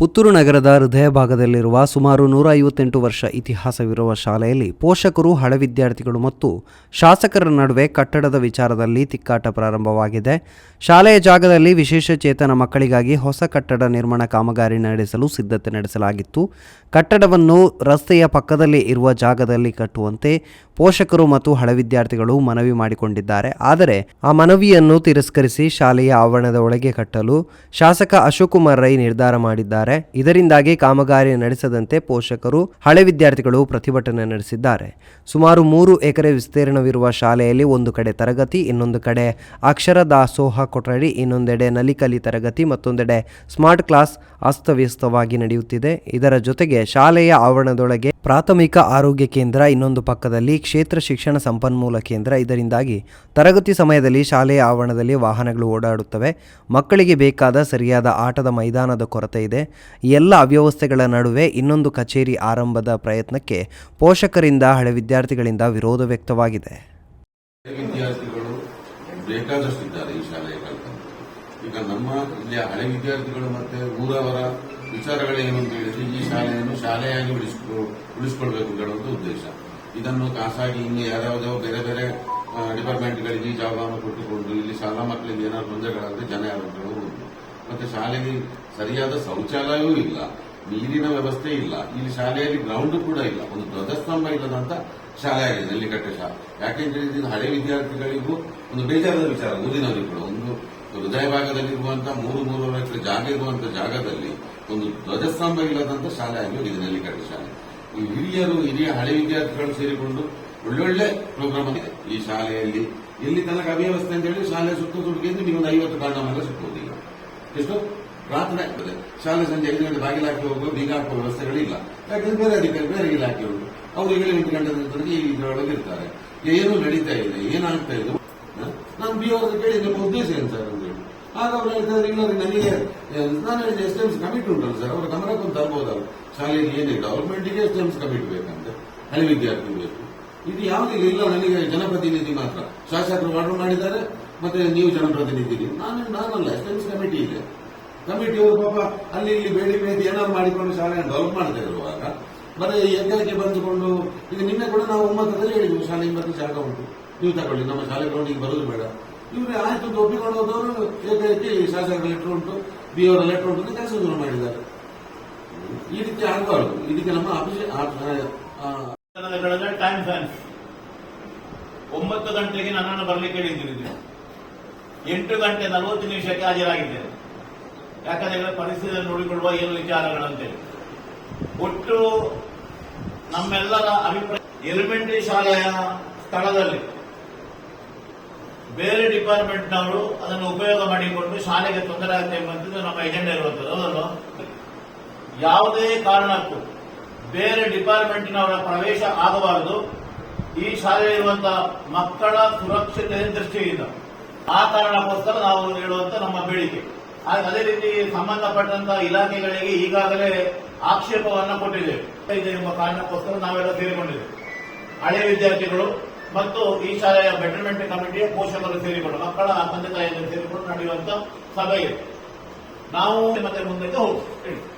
ಪುತ್ತೂರು ನಗರದ ಹೃದಯ ಭಾಗದಲ್ಲಿರುವ ಸುಮಾರು ನೂರ ಐವತ್ತೆಂಟು ವರ್ಷ ಇತಿಹಾಸವಿರುವ ಶಾಲೆಯಲ್ಲಿ ಪೋಷಕರು, ಹಳೆ ವಿದ್ಯಾರ್ಥಿಗಳು ಮತ್ತು ಶಾಸಕರ ನಡುವೆ ಕಟ್ಟಡದ ವಿಚಾರದಲ್ಲಿ ತಿಕ್ಕಾಟ ಪ್ರಾರಂಭವಾಗಿದೆ. ಶಾಲೆಯ ಜಾಗದಲ್ಲಿ ವಿಶೇಷ ಚೇತನ ಮಕ್ಕಳಿಗಾಗಿ ಹೊಸ ಕಟ್ಟಡ ನಿರ್ಮಾಣ ಕಾಮಗಾರಿ ನಡೆಸಲು ಸಿದ್ಧತೆ ನಡೆಸಲಾಗಿತ್ತು. ಕಟ್ಟಡವನ್ನು ರಸ್ತೆಯ ಪಕ್ಕದಲ್ಲಿ ಇರುವ ಜಾಗದಲ್ಲಿ ಕಟ್ಟುವಂತೆ ಪೋಷಕರು ಮತ್ತು ಹಳೆ ವಿದ್ಯಾರ್ಥಿಗಳು ಮನವಿ ಮಾಡಿಕೊಂಡಿದ್ದಾರೆ. ಆದರೆ ಆ ಮನವಿಯನ್ನು ತಿರಸ್ಕರಿಸಿ ಶಾಲೆಯ ಆವರಣದ ಒಳಗೆ ಕಟ್ಟಲು ಶಾಸಕ ಅಶೋಕ್ ಕುಮಾರ್ ರೈ ನಿರ್ಧಾರ ಮಾಡಿದ್ದಾರೆ. ಇದರಿಂದಾಗಿ ಕಾಮಗಾರಿ ನಡೆಸದಂತೆ ಪೋಷಕರು, ಹಳೆ ವಿದ್ಯಾರ್ಥಿಗಳು ಪ್ರತಿಭಟನೆ ನಡೆಸಿದ್ದಾರೆ. ಸುಮಾರು ಮೂರು ಎಕರೆ ವಿಸ್ತೀರ್ಣವಿರುವ ಶಾಲೆಯಲ್ಲಿ ಒಂದು ಕಡೆ ತರಗತಿ, ಇನ್ನೊಂದು ಕಡೆ ಅಕ್ಷರ ದಾಸೋಹ ಕೊಠಡಿ, ಇನ್ನೊಂದೆಡೆ ನಲಿಕಲಿ ತರಗತಿ, ಮತ್ತೊಂದೆಡೆ ಸ್ಮಾರ್ಟ್ ಕ್ಲಾಸ್ ಅಸ್ತವ್ಯಸ್ತವಾಗಿ ನಡೆಯುತ್ತಿದೆ. ಇದರ ಜೊತೆಗೆ ಶಾಲೆಯ ಆವರಣದೊಳಗೆ ಪ್ರಾಥಮಿಕ ಆರೋಗ್ಯ ಕೇಂದ್ರ ಇನ್ನೊಂದು ಪಕ್ಕದಲ್ಲಿ ಕ್ಷೇತ್ರ ಶಿಕ್ಷಣ ಸಂಪನ್ಮೂಲ ಕೇಂದ್ರ. ಇದರಿಂದಾಗಿ ತರಗತಿ ಸಮಯದಲ್ಲಿ ಶಾಲೆಯ ಆವರಣದಲ್ಲಿ ವಾಹನಗಳು ಓಡಾಡುತ್ತವೆ. ಮಕ್ಕಳಿಗೆ ಬೇಕಾದ ಸರಿಯಾದ ಆಟದ ಮೈದಾನದ ಕೊರತೆ ಇದೆ. ಎಲ್ಲ ಅವ್ಯವಸ್ಥೆಗಳ ನಡುವೆ ಇನ್ನೊಂದು ಕಚೇರಿ ಆರಂಭದ ಪ್ರಯತ್ನಕ್ಕೆ ಪೋಷಕರಿಂದ ಹಳೆ ವಿದ್ಯಾರ್ಥಿಗಳಿಂದ ವಿರೋಧ ವ್ಯಕ್ತವಾಗಿದೆ. ವಿದ್ಯಾರ್ಥಿಗಳು ಬೇಕಾದಷ್ಟಿದ್ದಾರೆ. ಈಗ ನಮ್ಮ ಇಲ್ಲಿಯ ಹಳೆ ವಿದ್ಯಾರ್ಥಿಗಳು ಮತ್ತೆ ಊರವರ ವಿಚಾರಗಳೇನು ಅಂತ ಹೇಳಿದ್ರೆ ಈ ಶಾಲೆಯನ್ನು ಶಾಲೆಯಾಗಿ ಉಳಿಸ್ಕೊ, ಉಳಿಸ್ಕೊಳ್ಬೇಕು ಉದ್ದೇಶ. ಇದನ್ನು ಖಾಸಗಿ ಇನ್ನು ಯಾವ್ಯಾವುದೋ ಬೇರೆ ಬೇರೆ ಡಿಪಾರ್ಟ್ಮೆಂಟ್ಗಳಿಗೆ ಜಾಗವನ್ನು ಕೊಟ್ಟುಕೊಂಡು ಇಲ್ಲಿ ಶಾಲಾ ಮಕ್ಕಳಿಗೆ ಏನಾದ್ರು ತೊಂದರೆಗಳಾದ್ರೆ ಜನ ಯಾರು ಮತ್ತೆ ಶಾಲೆಗೆ ಸರಿಯಾದ ಶೌಚಾಲಯವೂ ಇಲ್ಲ, ನೀರಿನ ವ್ಯವಸ್ಥೆ ಇಲ್ಲ, ಇಲ್ಲಿ ಶಾಲೆಯಲ್ಲಿ ಗ್ರೌಂಡ್ ಕೂಡ ಇಲ್ಲ, ಒಂದು ಧ್ವಜಸ್ತಂಭ ಇಲ್ಲದಂತ ಶಾಲೆ ಆಗಿದೆ, ನೆಲ್ಲಿಕಟ್ಟೆ ಶಾಲೆ. ಯಾಕೆಂದ್ರೆ ಹಳೆ ವಿದ್ಯಾರ್ಥಿಗಳಿಗೂ ಒಂದು ಬೇಜಾರದ ವಿಚಾರ ಮುಂದಿನವರಿಗೂ ಕೂಡ ಒಂದು ಹೃದಯ ಭಾಗದಲ್ಲಿರುವಂತಹ ಮೂರು ಮೂರುವರೆ ಎಕರೆ ಜಾಗ ಇರುವಂತಹ ಜಾಗದಲ್ಲಿ ಒಂದು ಧ್ವಜಸ್ತಂಭ ಇಲ್ಲದಂತ ಶಾಲೆ ಆಗಿರೋದು ಇದು ನೆಲ್ಲಿಕಟ್ಟು ಶಾಲೆ. ಈ ಹಿರಿಯರು, ಹಿರಿಯ ಹಳೆ ವಿದ್ಯಾರ್ಥಿಗಳು ಸೇರಿಕೊಂಡು ಒಳ್ಳೊಳ್ಳೆ ಪ್ರೋಗ್ರಾಮ್ ಇದೆ ಈ ಶಾಲೆಯಲ್ಲಿ ಎಲ್ಲಿ ತನಕ ಅವ್ಯವಸ್ಥೆ ಅಂತ ಹೇಳಿ ಶಾಲೆ ಸುತ್ತ ಸುಡುಗೆಂದು ನೀವು ಒಂದು ಐವತ್ತು ಮನೆ ಸುತ್ತೋದಿಲ್ಲ ಎಷ್ಟು ಪ್ರಾರ್ಥನೆ ಆಗ್ತದೆ. ಶಾಲೆ ಸಂಜೆ ಐದು ಗಂಟೆ ಬಾಗಿಲು ಹಾಕಿ ಹೋಗುವ ಬೀಗ ಹಾಕುವ ವ್ಯವಸ್ಥೆಗಳಿಲ್ಲ. ಯಾಕಂದ್ರೆ ಬೇರೆ ಅಧಿಕಾರಿ, ಬೇರೆ ಇಲಾಖೆಯವರು ಅವರು ಏಳು ಎಂಟು ಗಂಟೆ ನಂತರಕ್ಕೆ ಈ ಇದರೊಳಗೆ ಇರ್ತಾರೆ. ಏನು ನಡೀತಾ ಇದೆ ಏನಾಗ್ತಾ ಇದೆ? ನಾನು ಬಿ ಅವ್ರ ಕೇಳಿ ನಿಮ್ಮ ಉದ್ದೇಶ ಏನು ಸರ್? ಆಗ ಅವ್ರು ಹೇಳ್ತಾರೆ, ಇಲ್ಲ ನನಗೆ ನಾನು ಹೇಳಿದೆ ಎಸ್ ಎಮ್ಸ್ ಕಮಿಟಿ ಉಂಟಲ್ಲ ಸರ್ ಅವರ ಗಮನಕ್ಕೊಂದು ತರ್ಬೋದಲ್ಲ. ಶಾಲೆಯಲ್ಲಿ ಏನಿದೆ ಗೌರ್ಮೆಂಟಿಗೆ ಎಸ್ ಎಮ್ಸ್ ಕಮಿಟಿ ಬೇಕಂತೆ ಹಳೆ ವಿದ್ಯಾರ್ಥಿ ಬೇಕು ಇದು ಯಾವುದಿಲ್ಲ, ಇಲ್ಲ, ನನಗೆ ಜನಪ್ರತಿನಿಧಿ ಮಾತ್ರ. ಶಾಸಕರು ಆರ್ಡರ್ ಮಾಡಿದ್ದಾರೆ, ಮತ್ತೆ ನೀವು ಜನಪ್ರತಿನಿಧಿ ನಾನು, ನಾನಲ್ಲ ಎಸ್ ಎಮ್ಸ್ ಕಮಿಟಿ ಇದೆ ಕಮಿಟಿಯವರು ಪಾಪ ಅಲ್ಲಿ ಇಲ್ಲಿ ಬೇಡಿ ಬೇಡಿ, ಏನಾದ್ರು ಮಾಡಿಕೊಂಡು ಶಾಲೆಯನ್ನು ಡೆವಲಪ್ ಮಾಡ್ತಾ ಇರುವಾಗ ಬರೀ ಎಕರೆಗೆ ಬಂದುಕೊಂಡು, ಈಗ ನಿನ್ನೆ ಕೂಡ ನಾವು ಒಮ್ಮತದಲ್ಲಿ ಹೇಳಿದ್ವಿ, ಶಾಲೆ ಹಿಂಬತ್ತು ಜಾಗ ಉಂಟು. ನೀವು ತಗೊಳ್ಳಿ, ನಮ್ಮ ಶಾಲೆ ಗ್ರೌಂಡಿಗೆ ಬರೋದು ಬೇಡ. ಇವ್ರೆ ಆಯ್ತು ಒಪ್ಪಿಕೊಂಡು ಹೋದವರು ಏಕೈಕಿ ಶಾಸಕರ ಲೆಟರ್ ಉಂಟು ಬಿ ಅವರ ಲೆಟರ್ ಉಂಟು ಕೆಲಸ ದೂರ ಮಾಡಿದ್ದಾರೆ. ಈ ರೀತಿ ಆಗಬಾರ್ದು. ಇದಕ್ಕೆ ನಮ್ಮ ಅಭಿಷೇಕ ಟೈಮ್ ಫ್ಯಾನ್ಸ್ ಒಂಬತ್ತು ಗಂಟೆಗೆ ನನ್ನನ್ನು ಬರಲಿಕ್ಕೆ ಹೇಳಿದ್ದೀರಿ. ಎಂಟು ಗಂಟೆ ನಲವತ್ತು ನಿಮಿಷಕ್ಕೆ ಹಾಜರಾಗಿದ್ದೇನೆ. ಯಾಕಂದ್ರೆ ಪರಿಸ್ಥಿತಿ ನೋಡಿಕೊಳ್ಳುವ ಏನು ವಿಚಾರಗಳಂತೇಳಿ ಒಟ್ಟು ನಮ್ಮೆಲ್ಲರ ಅಭಿಪ್ರಾಯ ಎಲಿಮೆಂಟರಿ ಶಾಲೆಯ ಸ್ಥಳದಲ್ಲಿ ಬೇರೆ ಡಿಪಾರ್ಟ್ಮೆಂಟ್ನವರು ಅದನ್ನು ಉಪಯೋಗ ಮಾಡಿಕೊಂಡು ಶಾಲೆಗೆ ತೊಂದರೆ ಆಗುತ್ತೆ ಎಂಬಂಥದ್ದು ನಮ್ಮ ಎಜೆಂಡಾ ಇರುವಂಥದ್ದು. ಅದನ್ನು ಯಾವುದೇ ಕಾರಣಕ್ಕೂ ಬೇರೆ ಡಿಪಾರ್ಟ್ಮೆಂಟ್ನವರ ಪ್ರವೇಶ ಆಗಬಾರದು. ಈ ಶಾಲೆಯಲ್ಲಿರುವಂತಹ ಮಕ್ಕಳ ಸುರಕ್ಷತೆ ದೃಷ್ಟಿಯಿಂದ ಆ ಕಾರಣಕ್ಕೋಸ್ಕರ ನಾವು ಹೇಳುವಂತ ನಮ್ಮ ಬೇಡಿಕೆ. ಅದೇ ರೀತಿ ಸಂಬಂಧಪಟ್ಟಂತಹ ಇಲಾಖೆಗಳಿಗೆ ಈಗಾಗಲೇ ಆಕ್ಷೇಪವನ್ನು ಕೊಟ್ಟಿದ್ದೇವೆ. ಇದೆ ಎಂಬ ಕಾರಣಕ್ಕೋಸ್ಕರ ನಾವೆಲ್ಲ ಸೇರಿಕೊಂಡಿದ್ದೇವೆ. ಹಳೆ ವಿದ್ಯಾರ್ಥಿಗಳು ಮತ್ತು ಈ ಶಾಲೆಯ ಬೆಟರ್ಮೆಂಟ್ ಕಮಿಟಿಯ ಪೋಷಕರು ಸೇರಿಕೊಂಡು, ಮಕ್ಕಳ ತಂದೆ ತಾಯಿಯನ್ನು ಸೇರಿಕೊಂಡು ನಡೆಯುವಂತ ಸಭೆ ಇದೆ. ನಾವು ಮತ್ತೆ ಮುಂದಕ್ಕೆ ಹೋಗ್ತೀವಿ